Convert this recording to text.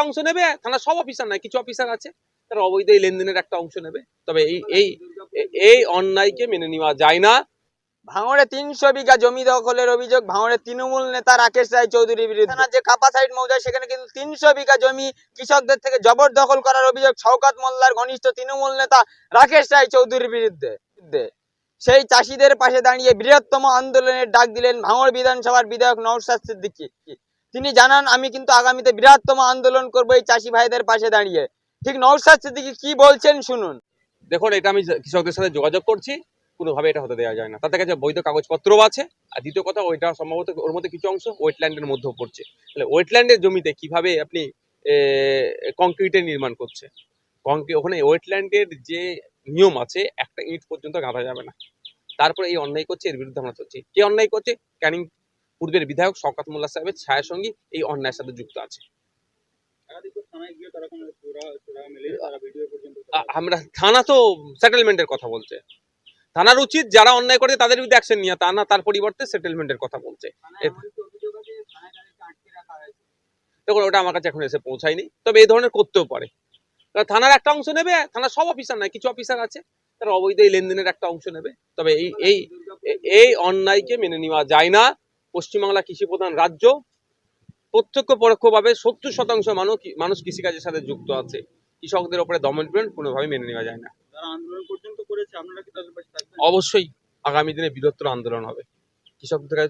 একটা অংশ নেবে থানার সব অফিসার নয় কিছু অফিসার আছে তারা অবৈধ এই লেনদেনের একটা অংশ নেবে। তবে এই এই এই অন্যায়কে মেনে নেওয়া যায় না। ভাঙড়ে তিনশো বিঘা জমি দখলের অভিযোগ ভাঙড়ের তৃণমূল নেতা রাকেশ রায় চৌধুরীর বিরুদ্ধে। থানার যে কাপা সাইড মৌজা সেখানে কিন্তু তিনশো বিঘা জমি কৃষকদের থেকে জবরদখল করার অভিযোগ শওকাত মোল্লার ঘনিষ্ঠ তৃণমূল নেতা রাকেশ রায় চৌধুরীর বিরুদ্ধে। সেই চাষিদের পাশে দাঁড়িয়ে বৃহত্তম আন্দোলনের ডাক দিলেন ভাঙড় বিধানসভার বিধায়ক নৌশাদ সিদ্দিকী। তিনি জানান, আমি কিন্তু আগামীতে বৃহত্তম আন্দোলন করব এই চাষি ভাইদের পাশে দাঁড়িয়ে। ঠিক নৌশাদ সিদ্দিকী কি বলছেন শুনুন। দেখুন, এটা আমি কৃষকদের সাথে যোগাযোগ করছি, কোনোভাবে এটা হতে দেওয়া যায় না। তাদের কাছে বৈধ কাগজপত্রও আছে, আর দ্বিতীয় কথা, ওইটা সম্ভবত ওর মধ্যে কিছু অংশ ওয়েটল্যান্ডের মধ্যেও পড়ছে। তাহলে ওয়েটল্যান্ডের জমিতে কীভাবে আপনি কংক্রিটের নির্মাণ করছে? কংক্রিট ওখানে ওয়েটল্যান্ডের যে নিয়ম আছে, একটা ইট পর্যন্ত গাঁথা যাবে না। তারপরে এই অন্যায় করছে, এর বিরুদ্ধে আমরা চলছি। কে অন্যায় করছে? ক্যানিং পূর্বের বিধায়ক শওকাত মোল্লা সাহেবের ছায়া সঙ্গী এই অন্যায়ের সাথে যুক্ত আছে। আমরা থানা তো সেটেলমেন্টের কথা বলছে। থানার উচিত যারা অন্যায় করে তাদের বিরুদ্ধে অ্যাকশন নিয়ে তা না তার পরিবর্তে সেটেলমেন্টের কথা বলছে। দেখুন ওটা আমার কাছে এখন এসে পৌঁছায়নি। তবে এই ধরনের করতেও পারে। থানার একটা অংশ নেবে থানার সব অফিসার নয় কিছু অফিসার আছে। তারা অবৈধ এই লেনদেনের একটা অংশ নেবে। তবে এই এই এই অন্যায়কে মেনে নেওয়া যায় না। পশ্চিমবাংলা কৃষি প্রধান রাজ্য প্রত্যক্ষ পরোক্ষভাবে সত্তর শতাংশ মানুষ মানুষ কৃষিকাজের সাথে যুক্ত আছে। কৃষকদের ওপরে দমন পীড়ন কোনোভাবে মেনে নেওয়া যায় না। যারা আন্দোলন পর্যন্ত করেছে আপনারা কি তাদের পাশে থাকবেন? অবশ্যই আগামী দিনে বৃহত্তর আন্দোলন হবে। কৃষকদের কাছে